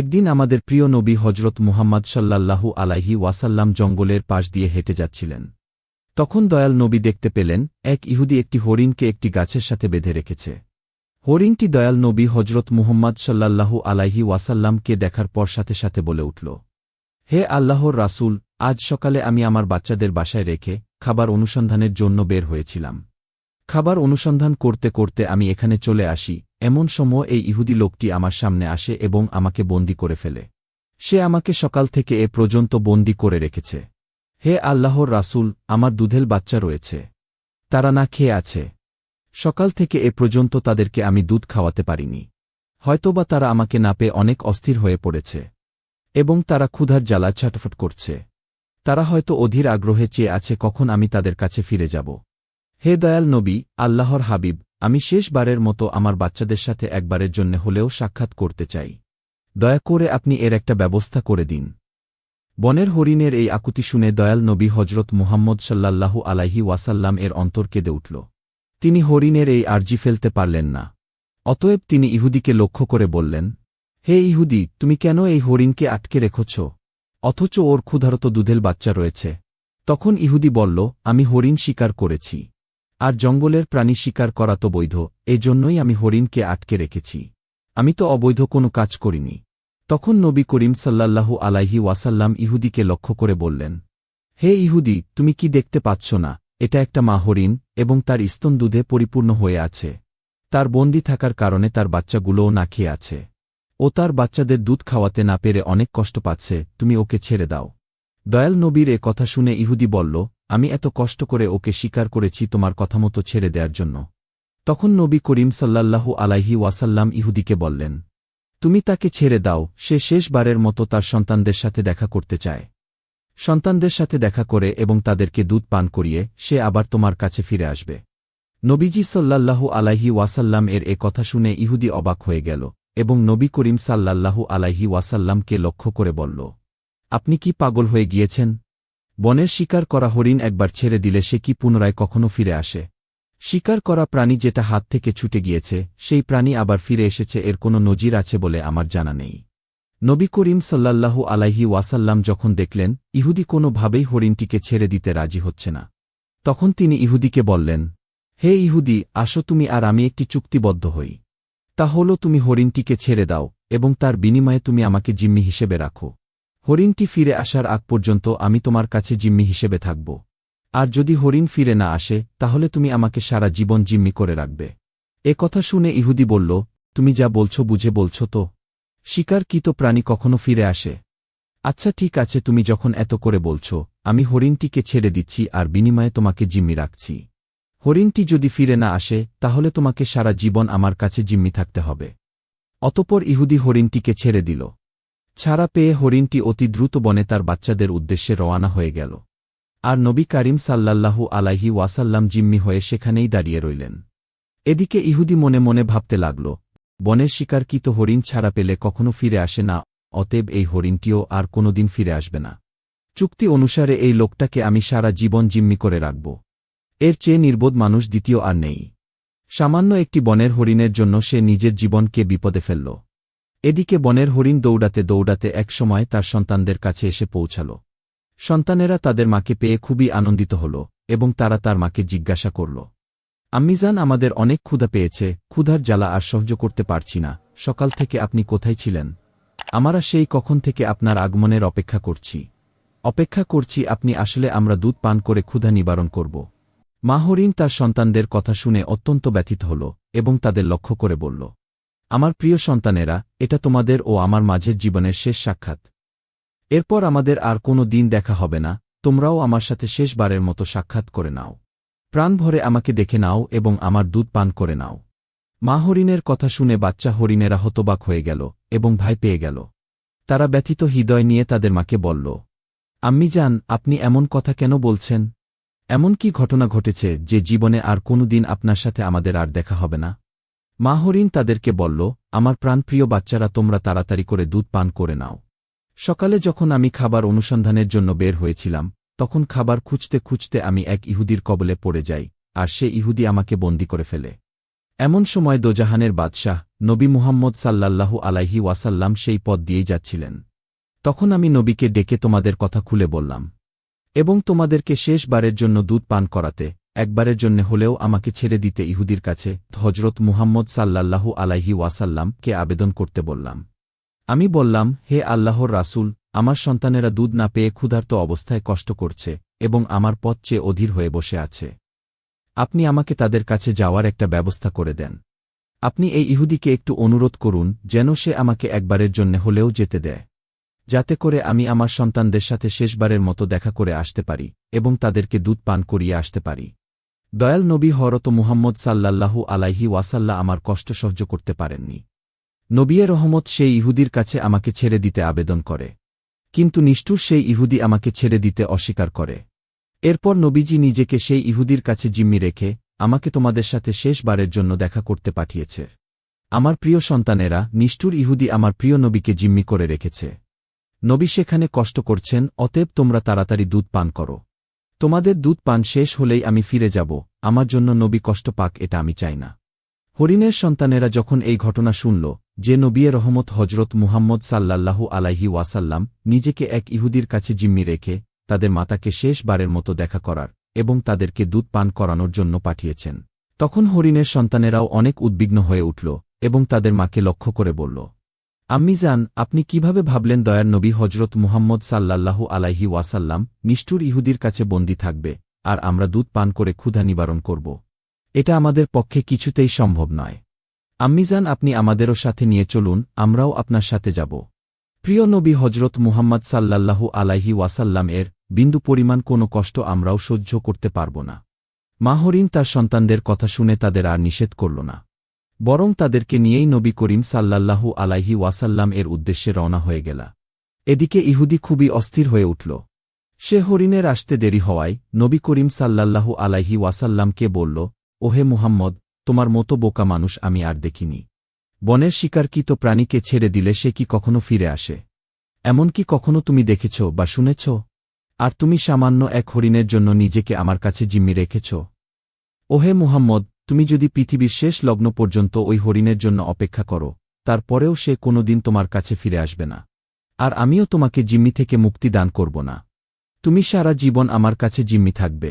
একদিন আমাদের প্রিয় নবী হজরত মুহাম্মদ সাল্লাল্লাহু আলাইহি ওয়াসাল্লাম জঙ্গলের পাশ দিয়ে হেঁটে যাচ্ছিলেন। তখন দয়াল নবী দেখতে পেলেন, এক ইহুদি একটি হরিণকে একটি গাছের সাথে বেঁধে রেখেছে। হরিণটি দয়াল নবী হজরত মুহম্মদ সাল্লাল্লাহু আলাইহি ওয়াসাল্লামকে দেখার পর সাথে সাথে বলে উঠল, হে আল্লাহর রাসূল, আজ সকালে আমি আমার বাচ্চাদের বাসায় রেখে খাবার অনুসন্ধানের জন্য বের হয়েছিলাম। খাবার অনুসন্ধান করতে করতে আমি এখানে চলে আসি এমন সময় এই ইহুদি লোকটি আমার সামনে আসে এবং আমাকে বন্দি করে ফেলে। সে আমাকে সকাল থেকে এ পর্যন্ত বন্দি করে রেখেছে। হে আল্লাহর রাসূল, আমার দুধেল বাচ্চা রয়েছে। তারা না খেয়ে আছে। সকাল থেকে এ পর্যন্ত তাদেরকে আমি দুধ খাওয়াতে পারিনি। হয়তোবা তারা আমাকে না পেয়ে অনেক অস্থির হয়ে পড়েছে এবং তারা ক্ষুধার জ্বালা ছটফট করছে। তারা হয়তো অধীর আগ্রহে চেয়ে আছে কখন আমি তাদের কাছে ফিরে যাব। হে দয়াল নবী, আল্লাহর হাবিব আমি শেষবারের মতো আমার বাচ্চাদের সাথে একবারের জন্য হলেও সাক্ষাৎ করতে চাই। দয়া করে আপনি এর একটা ব্যবস্থা করে দিন। বনের হরিণের এই আকুতি শুনে দয়াল নবী হজরত মুহাম্মদ সাল্লাল্লাহু আলাইহি ওয়াসাল্লাম এর অন্তর কেঁদে উঠল। তিনি হরিণের এই আর্জি ফেলতে পারলেন না। অতএব তিনি ইহুদিকে লক্ষ্য করে বললেন, হে ইহুদি, তুমি কেন এই হরিণকে আটকে রেখেছ? অথচ ওর ক্ষুধারত দুধেল বাচ্চা রয়েছে। তখন ইহুদি বলল, আমি হরিণ শিকার করেছি। আর জঙ্গলের প্রাণী শিকার করা তো বৈধ, এজন্যই আমি হরিণকে আটকে রেখেছি। আমি তো অবৈধ কোনো কাজ করিনি। তখন নবী করিম সাল্লাল্লাহু আলাইহি ওয়াসাল্লাম ইহুদিকে লক্ষ্য করে বললেন, হে ইহুদি, তুমি কি দেখতে পাচ্ছ না? এটা একটা মা হরিণ এবং তার স্তন দুধে পরিপূর্ণ হয়ে আছে। তার বন্দি থাকার কারণে তার বাচ্চাগুলোও না খেয়ে আছে। ও তার বাচ্চাদের দুধ খাওয়াতে না পেরে অনেক কষ্ট পাচ্ছে, তুমি ওকে ছেড়ে দাও। দয়াল নবীর এ কথা শুনে ইহুদি বলল আমি এত কষ্ট করে ওকে স্বীকার করেছি তোমার কথামতো ছেড়ে দেওয়ার জন্য। তখন নবী করিম সাল্লাল্লাহু আলাইহি ওয়াসাল্লাম ইহুদিকে বললেন, তুমি তাকে ছেড়ে দাও, সে শেষবারের মতো তার সন্তানদের সাথে দেখা করতে চায়। সন্তানদের সাথে দেখা করে এবং তাদেরকে দুধ পান করিয়ে সে আবার তোমার কাছে ফিরে আসবে। নবীজি সাল্লাল্লাহু আলাইহি ওয়াসাল্লাম এর এ কথা শুনে ইহুদি অবাক হয়ে গেল এবং নবী করিম সাল্লাল্লাহু আলাইহি ওয়াসাল্লামকে লক্ষ্য করে বলল, আপনি কি পাগল হয়ে গিয়েছেন? বনের শিকার করা হরিণ একবার ছেড়ে দিলে সে কি পুনরায় কখনো ফিরে আসে? শিকার করা প্রাণী যেটা হাত থেকে ছুটে গিয়েছে, সেই প্রাণী আবার ফিরে এসেছে, এর কোনো নজির আছে বলে আমার জানা নেই। নবী করিম সাল্লাল্লাহু আলাইহি ওয়াসাল্লাম যখন দেখলেন, ইহুদি কোনোভাবেই হরিণটিকে ছেড়ে দিতে রাজি হচ্ছে না। তখন তিনি ইহুদিকে বললেন, হে ইহুদি, আসো তুমি আর আমি একটি চুক্তিবদ্ধ হই। তা হল তুমি হরিণটিকে ছেড়ে দাও এবং তার বিনিময়ে তুমি আমাকে জিম্মি হিসেবে রাখো। হরিণটি ফিরে আসার আগ পর্যন্ত আমি তোমার কাছে জিম্মি হিসেবে থাকব। আর যদি হরিণ ফিরে না আসে, তাহলে তুমি আমাকে সারা জীবন জিম্মি করে রাখবে। এ কথা শুনে ইহুদি বলল, তুমি যা বলছ, বুঝে বলছো তো? শিকারকৃত প্রাণী কখনো ফিরে আসে? আচ্ছা ঠিক আছে, তুমি যখন এত করে বলছ, আমি হরিণটিকে ছেড়ে দিচ্ছি আর বিনিময়ে তোমাকে জিম্মি রাখছি। হরিণটি যদি ফিরে না আসে, তাহলে তোমাকে সারা জীবন আমার কাছে জিম্মি থাকতে হবে। অতপর ইহুদি হরিণটিকে ছেড়ে দিল। ছাড়া পেয়ে হরিণটি অতি দ্রুত বনে তার বাচ্চাদের উদ্দেশ্যে রওয়ানা হয়ে গেল। আর নবী কারিম সাল্লাল্লাহু আলাইহি ওয়াসাল্লাম জিম্মি হয়ে সেখানেই দাঁড়িয়ে রইলেন। এদিকে ইহুদি মনে মনে ভাবতে লাগল, বনের শিকারকৃত হরিণ ছাড়া পেলে কখনো ফিরে আসে না, অতএব এই হরিণটিও আর কোনোদিন ফিরে আসবে না। চুক্তি অনুসারে এই লোকটাকে আমি সারা জীবন জিম্মি করে রাখব। এর চেয়ে নির্বোধ মানুষ দ্বিতীয় আর নেই। সামান্য একটি বনের হরিণের জন্য সে নিজের জীবনকে বিপদে ফেলল। এদিকে বনের হরিণ দৌড়াতে দৌড়াতে একসময় তার সন্তানদের কাছে এসে পৌঁছাল। সন্তানেরা তাদের মাকে পেয়ে খুবই আনন্দিত হল এবং তারা তার মাকে জিজ্ঞাসা করল, আম্মিজান, আমাদের অনেক ক্ষুধা পেয়েছে, ক্ষুধার জ্বালা আর সহ্য করতে পারছি না, সকাল থেকে আপনি কোথায় ছিলেন? আমরা সেই কখন থেকে আপনার আগমনের অপেক্ষা করছি। অপেক্ষা করছি আপনি আসলে আমরা দুধ পান করে ক্ষুধা নিবারণ করব। মা হরিণ তার সন্তানদের কথা শুনে অত্যন্ত ব্যথিত হল এবং তাদের লক্ষ্য করে বলল আমার প্রিয় সন্তানেরা, এটা তোমাদের ও আমার মাঝের জীবনের শেষ সাক্ষাৎ। এরপর আমাদের আর কোনো দিন দেখা হবে না, তোমরাও আমার সাথে শেষবারের মতো সাক্ষাৎ করে নাও। প্রাণ ভরে আমাকে দেখে নাও এবং আমার দুধ পান করে নাও। মা হরিণের কথা শুনে বাচ্চা হরিণেরা হতবাক হয়ে গেল এবং ভাই পেয়ে গেল। তারা ব্যথিত হৃদয় নিয়ে তাদের মাকে বলল, আম্মি যান, আপনি এমন কথা কেন বলছেন? এমন কি ঘটনা ঘটেছে যে জীবনে আর কোনো দিন আপনার সাথে আমাদের আর দেখা হবে না? মা হরিণ তাদেরকে বলল, আমার প্রাণপ্রিয় বাচ্চারা, তোমরা তাড়াতাড়ি করে দুধ পান করে নাও। সকালে যখন আমি খাবার অনুসন্ধানের জন্য বের হয়েছিলাম, তখন খাবার খুঁজতে খুঁজতে আমি এক ইহুদির কবলে পড়ে যাই, আর সে ইহুদি আমাকে বন্দি করে ফেলে। এমন সময় দোজাহানের বাদশাহ, নবী মুহাম্মদ সাল্লাল্লাহু আলাইহি ওয়াসাল্লাম সেই পদ দিয়েই যাচ্ছিলেন। তখন আমি নবীকে ডেকে তোমাদের কথা খুলে বললাম, এবং তোমাদেরকে শেষবারের জন্য দুধ পান করাতে একবারের জন্য হলেও আমাকে ছেড়ে দিতে ইহুদির কাছে হজরত মুহাম্মদ সাল্লাল্লাহু আলাইহি ওয়াসাল্লাম কে আবেদন করতে বললাম। আমি বললাম, হে আল্লাহর রাসূল, আমার সন্তানেরা দুধ না পেয়ে ক্ষুধার্ত অবস্থায় কষ্ট করছে এবং আমার পথ চেয়ে অধীর হয়ে বসে আছে। আপনি আমাকে তাদের কাছে যাওয়ার একটা ব্যবস্থা করে দেন। আপনি এই ইহুদিকে একটু অনুরোধ করুন যেন সে আমাকে একবারের জন্য হলেও যেতে দেয়। যাতে করে আমি আমার সন্তানদের সাথে শেষবারের মতো দেখা করে আসতে পারি এবং তাদেরকে দুধ পান করিয়ে আসতে পারি। দয়াল নবী হরত মুহাম্মদ সাল্লাল্লাহু আলাইহি ওয়াসাল্লা আমার কষ্ট সহ্য করতে পারেননি। নবিয়ে রহমত সেই ইহুদির কাছে আমাকে ছেড়ে দিতে আবেদন করে। কিন্তু নিষ্ঠুর সেই ইহুদি আমাকে ছেড়ে দিতে অস্বীকার করে। এরপর নবীজি নিজেকে সেই ইহুদির কাছে জিম্মি রেখে আমাকে তোমাদের সাথে শেষবারের জন্য দেখা করতে পাঠিয়েছে। আমার প্রিয় সন্তানেরা, নিষ্ঠুর ইহুদি আমার প্রিয় নবীকে জিম্মি করে রেখেছে। নবী সেখানে কষ্ট করছেন, অতএব তোমরা তাড়াতাড়ি দুধ পান করো। তোমাদের দুধ পান শেষ হলেই আমি ফিরে যাব। আমার জন্য নবী কষ্ট পাক এটা আমি চাই না। হরিণের সন্তানেরা যখন এই ঘটনা শুনল, যে নবিয়ে রহমত হজরত মুহাম্মদ সাল্লাল্লাহু আলাইহি ওয়াসাল্লাম নিজেকে এক ইহুদির কাছে জিম্মি রেখে তাদের মাতাকে শেষবারের মতো দেখা করার এবং তাদেরকে দুধ পান করানোর জন্য পাঠিয়েছেন। তখন হরিণের সন্তানেরাও অনেক উদ্বিগ্ন হয়ে উঠল এবং তাদের মাকে লক্ষ্য করে বলল আম্মি যান আপনি কীভাবে ভাবলেন দয়ার নবী হজরত মুহাম্মদ সাল্লাল্লাহু আলাইহি ওয়াসাল্লাম নিষ্ঠুর ইহুদির কাছে বন্দী থাকবে, আর আমরা দুধ পান করে ক্ষুধা নিবারণ করব? এটা আমাদের পক্ষে কিছুতেই সম্ভব নয়। আম্মিজান, আপনি আমাদেরও সাথে নিয়ে চলুন, আমরাও আপনার সাথে যাব। প্রিয় নবী হজরত মুহাম্মদ সাল্লাল্লাহু আলাইহি ওয়াসাল্লাম এর বিন্দু পরিমাণ কোনো কষ্ট আমরাও সহ্য করতে পারব না। মাহরিন তার সন্তানদের কথা শুনে তাদের আর নিষেধ করল না। বরং তাদেরকে নিয়েই নবী করিম সাল্লাল্লাহু আলাইহি ওয়াসাল্লাম এর উদ্দেশ্যে রওনা হয়ে গেলা। এদিকে ইহুদি খুবই অস্থির হয়ে উঠল। সে হরিণের আসতে দেরি হওয়ায় নবী করিম সাল্লাল্লাহু আলাইহি ওয়াসাল্লামকে বলল, ওহে মুহাম্মদ, তোমার মতো বোকা মানুষ আমি আর দেখিনি। বনের শিকারকৃত প্রাণীকে ছেড়ে দিলে সে কি কখনো ফিরে আসে? এমনকি কখনো তুমি দেখেছ বা শুনেছ? আর তুমি সামান্য এক হরিণের জন্য নিজেকে আমার কাছে জিম্মি রেখেছ? ওহে মুহাম্মদ তুমি যদি পৃথিবীর শেষ লগ্ন পর্যন্ত ওই হরিণের জন্য অপেক্ষা করো, তারপরেও সে কোনোদিন তোমার কাছে ফিরে আসবে না। আর আমিও তোমাকে জিম্মি থেকে মুক্তি দান করব না। তুমি সারা জীবন আমার কাছে জিম্মি থাকবে।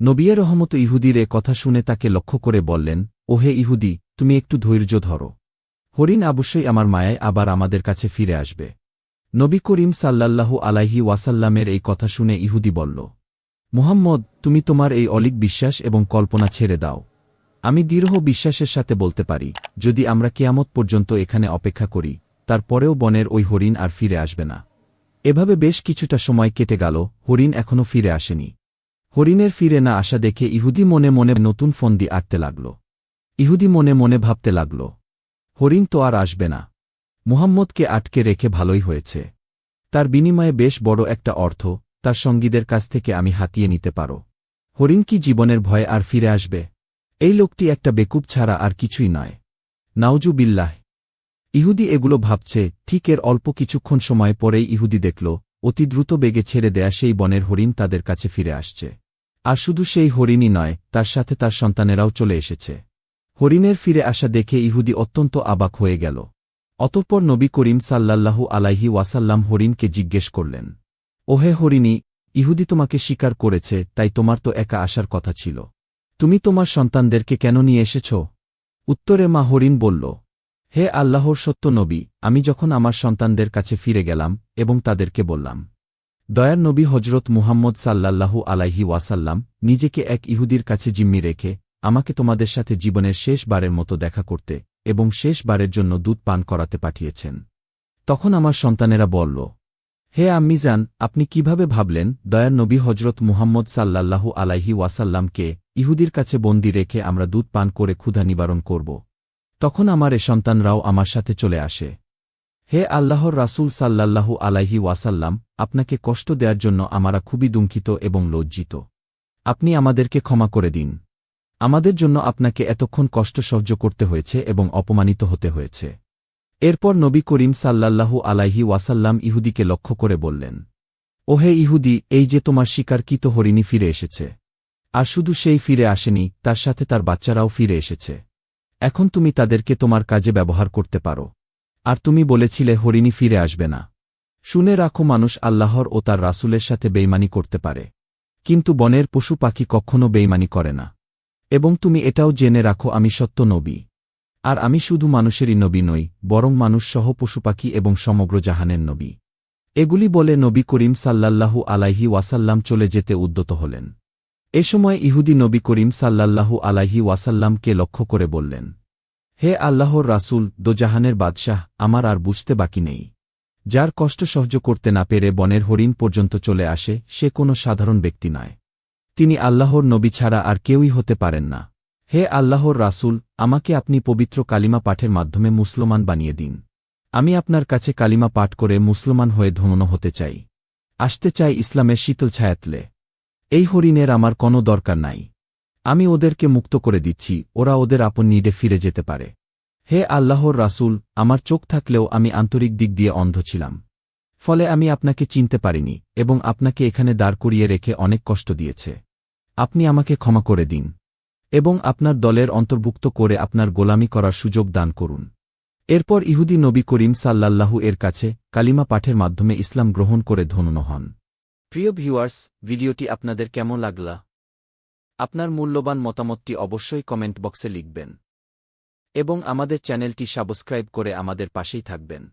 নবিয়ে রহমত ইহুদির এ কথা শুনে তাকে লক্ষ্য করে বললেন, ওহে ইহুদি, তুমি একটু ধৈর্য ধরো। হরিণ অবশ্যই আমার মায়ায় আবার আমাদের কাছে ফিরে আসবে। নবী করিম সাল্লাল্লাহু আলাইহি ওয়াসাল্লামের এই কথা শুনে ইহুদি বলল, মুহাম্মদ, তুমি তোমার এই অলিক বিশ্বাস এবং কল্পনা ছেড়ে দাও। আমি দৃঢ় বিশ্বাসের সাথে বলতে পারি, যদি আমরা কেয়ামত পর্যন্ত এখানে অপেক্ষা করি, তারপরেও বনের ওই হরিণ আর ফিরে আসবে না। এভাবে বেশ কিছুটা সময় কেটে গেল, হরিণ এখনও ফিরে আসেনি। হরিণের ফিরে না আসা দেখে ইহুদি মনে মনে নতুন ফন্দি আঁটতে লাগল। ইহুদি মনে মনে ভাবতে লাগল, হরিণ তো আর আসবে না। মুহাম্মদকে আটকে রেখে ভালোই হয়েছে। তার বিনিময়ে বেশ বড় একটা অর্থ, তার সঙ্গীদের কাছ থেকে আমি হাতিয়ে নিতে পারো। হরিণ কি জীবনের ভয়ে আর ফিরে আসবে? এই লোকটি একটা বেকুব ছাড়া আর কিছুই নয়। নাউজু বিল্লাহ। ইহুদি এগুলো ভাবছে, ঠিক এর অল্প কিছুক্ষণ সময় পরেই ইহুদি দেখল, অতি দ্রুত বেগে ছেড়ে দেয়া সেই বনের হরিণ তাদের কাছে ফিরে আসছে। আর শুধু সেই হরিণই নয়, তার সাথে তার সন্তানেরাও চলে এসেছে। হরিণের ফিরে আসা দেখে ইহুদি অত্যন্ত আবাক হয়ে গেল। অতঃপর নবী করিম সাল্লাল্লাহু আলাইহি ওয়াসাল্লাম হরিণকে জিজ্ঞেস করলেন, ওহে হরিণী, ইহুদি তোমাকে স্বীকার করেছে, তাই তোমার তো একা আসার কথা ছিল। তুমি তোমার সন্তানদেরকে কেন নিয়ে এসেছ? উত্তরে মা হরিণ বলল, হে আল্লাহর সত্য নবী, আমি যখন আমার সন্তানদের কাছে ফিরে গেলাম এবং তাদেরকে বললাম, দয়ার নবী হজরত মুহাম্মদ সাল্লাল্লাহু আলাইহি ওয়াসাল্লাম নিজেকে এক ইহুদির কাছে জিম্মি রেখে আমাকে তোমাদের সাথে জীবনের শেষবারের মতো দেখা করতে এবং শেষবারের জন্য দুধ পান করাতে পাঠিয়েছেন। তখন আমার সন্তানেরা বলল হে আম্মিজান, আপনি কীভাবে ভাবলেন, দয়ার নবী হজরত মুহাম্মদ সাল্লাল্লাহু আলাইহি ওয়াসাল্লামকে ইহুদির কাছে বন্দি রেখে আমরা দুধ পান করে ক্ষুধা নিবারণ করব? তখন আমার এ সন্তানরাও আমার সাথে চলে আসে। হে আল্লাহর রাসূল সাল্লাল্লাহু আলাইহি ওয়াসাল্লাম, আপনাকে কষ্ট দেওয়ার জন্য আমরা খুবই দুঃখিত এবং লজ্জিত। আপনি আমাদেরকে ক্ষমা করে দিন। আমাদের জন্য আপনাকে এতক্ষণ কষ্ট সহ্য করতে হয়েছে এবং অপমানিত হতে হয়েছে। এরপর নবী করিম সাল্লাল্লাহু আলাইহি ওয়াসাল্লাম ইহুদিকে লক্ষ্য করে বললেন, ওহে ইহুদি, এই যে তোমার শিকারকৃত হরিণী ফিরে এসেছে? আর শুধু সেই ফিরে আসেনি, তার সাথে তার বাচ্চারাও ফিরে এসেছে। এখন তুমি তাদেরকে তোমার কাজে ব্যবহার করতে পারো। আর তুমি বলেছিলে, হরিণী ফিরে আসবে না। শুনে রাখো, মানুষ আল্লাহর ও তার রাসূলের সাথে বেইমানি করতে পারে। কিন্তু বনের পশু পাখি কখনো বেইমানি করে না। এবং তুমি এটাও জেনে রাখো, আমি সত্য নবী। আর আমি শুধু মানুষেরই নবী নই, বরং মানুষ সহ পশুপাখি এবং সমগ্র জাহানের নবী। এগুলি বলে নবী করিম সাল্লাল্লাহু আলাইহি ওয়াসাল্লাম চলে যেতে উদ্যত হলেন। এ সময় ইহুদি নবী করিম সাল্লাল্লাহু আলাইহি ওয়াসাল্লামকে লক্ষ্য করে বললেন, হে আল্লাহর রাসূল দোজাহানের বাদশাহ, আমার আর বুঝতে বাকি নেই। যার কষ্ট সহ্য করতে না পেরে বনের হরিণ পর্যন্ত চলে আসে, সে কোনো সাধারণ ব্যক্তি নয়। তিনি আল্লাহর নবী ছাড়া আর কেউই হতে পারেন না। হে আল্লাহর রাসূল, আমাকে আপনি পবিত্র কালিমা পাঠের মাধ্যমে মুসলমান বানিয়ে দিন। আমি আপনার কাছে কালিমা পাঠ করে মুসলমান হয়ে ধন্য হতে চাই। আসতে চাই ইসলামের শীতল ছায়াতলে। এই হরিণের আমার কোনো দরকার নাই। আমি ওদেরকে মুক্ত করে দিচ্ছি, ওরা ওদের আপন নিডে ফিরে যেতে পারে। হে আল্লাহর রাসূল, আমার চোখ থাকলেও আমি আন্তরিক দিক দিয়ে অন্ধ ছিলাম। ফলে আমি আপনাকে চিনতে পারিনি এবং আপনাকে এখানে দাঁড় করিয়ে রেখে অনেক কষ্ট দিয়েছে। আপনি আমাকে ক্ষমা করে দিন। এবং আপনার দলের অন্তর্ভুক্ত করে আপনার গোলামি করার সুযোগ দান করুন। এরপর ইহুদি নবী করিম সাল্লাল্লাহু এর কাছে কালিমা পাঠের মাধ্যমে ইসলাম গ্রহণ করে ধন্য হন। প্রিয় ভিউয়ার্স, ভিডিওটি আপনাদের কেমন লাগলা? আপনার মূল্যবান মতামতটি অবশ্যই কমেন্ট বক্সে লিখবেন। এবং আমাদের চ্যানেলটি সাবস্ক্রাইব করে আমাদের পাশেই থাকবেন।